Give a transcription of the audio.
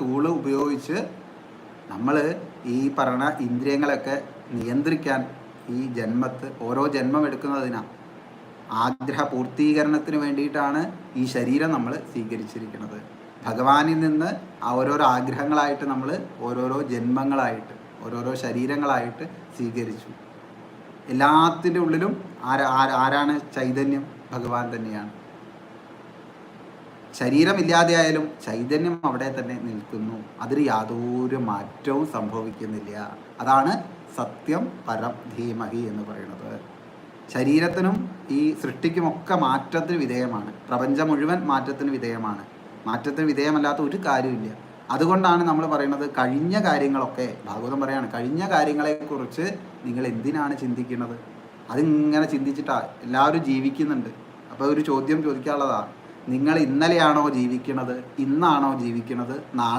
Tool ഉപയോഗിച്ച് നമ്മൾ ഈ പറഞ്ഞ ഇന്ദ്രിയങ്ങളൊക്കെ നിയന്ത്രിക്കാൻ ഈ ജന്മത്ത് ഓരോ ജന്മം എടുക്കുന്നതിനാ ആഗ്രഹ പൂർത്തീകരണത്തിന് വേണ്ടിയിട്ടാണ് ഈ ശരീരം നമ്മൾ സ്വീകരിച്ചിരിക്കുന്നത്. ഭഗവാനിൽ നിന്ന് ഓരോരോ ആഗ്രഹങ്ങളായിട്ട് നമ്മൾ ഓരോരോ ജന്മങ്ങളായിട്ട് ഓരോരോ ശരീരങ്ങളായിട്ട് സ്വീകരിച്ചു. എല്ലാത്തിന്റെ ഉള്ളിലും ആരാ- ആരാണ് ചൈതന്യം? ഭഗവാൻ തന്നെയാണ്. ശരീരമില്ലാതെയായാലും ചൈതന്യം അവിടെ തന്നെ നിൽക്കുന്നു. അതിൽ യാതൊരു മാറ്റവും സംഭവിക്കുന്നില്ല. അതാണ് സത്യം പരം ധീമഹി എന്ന് പറയുന്നത്. ശരീരത്തിനും ഈ സൃഷ്ടിക്കുമൊക്കെ മാറ്റത്തിന് വിധേയമാണ്. പ്രപഞ്ചം മുഴുവൻ മാറ്റത്തിന് വിധേയമാണ്. മാറ്റത്തിന് വിധേയമല്ലാത്ത ഒരു കാര്യമില്ല അതുകൊണ്ടാണ് നമ്മൾ പറയുന്നത് കഴിഞ്ഞ കാര്യങ്ങളൊക്കെ ഭാഗവതം പറയാണ് കഴിഞ്ഞ കാര്യങ്ങളെക്കുറിച്ച് നിങ്ങൾ എന്തിനാണ് ചിന്തിക്കുന്നത്? അതിങ്ങനെ ചിന്തിച്ചിട്ടാ എല്ലാവരും ജീവിക്കുന്നുണ്ട്. അപ്പോൾ ഒരു ചോദ്യം ചോദിക്കാനുള്ളതാ. നിങ്ങൾ ഇന്നലെയാണോ ജീവിക്കുന്നത് ഇന്നാണോ ജീവിക്കുന്നത് നാളെ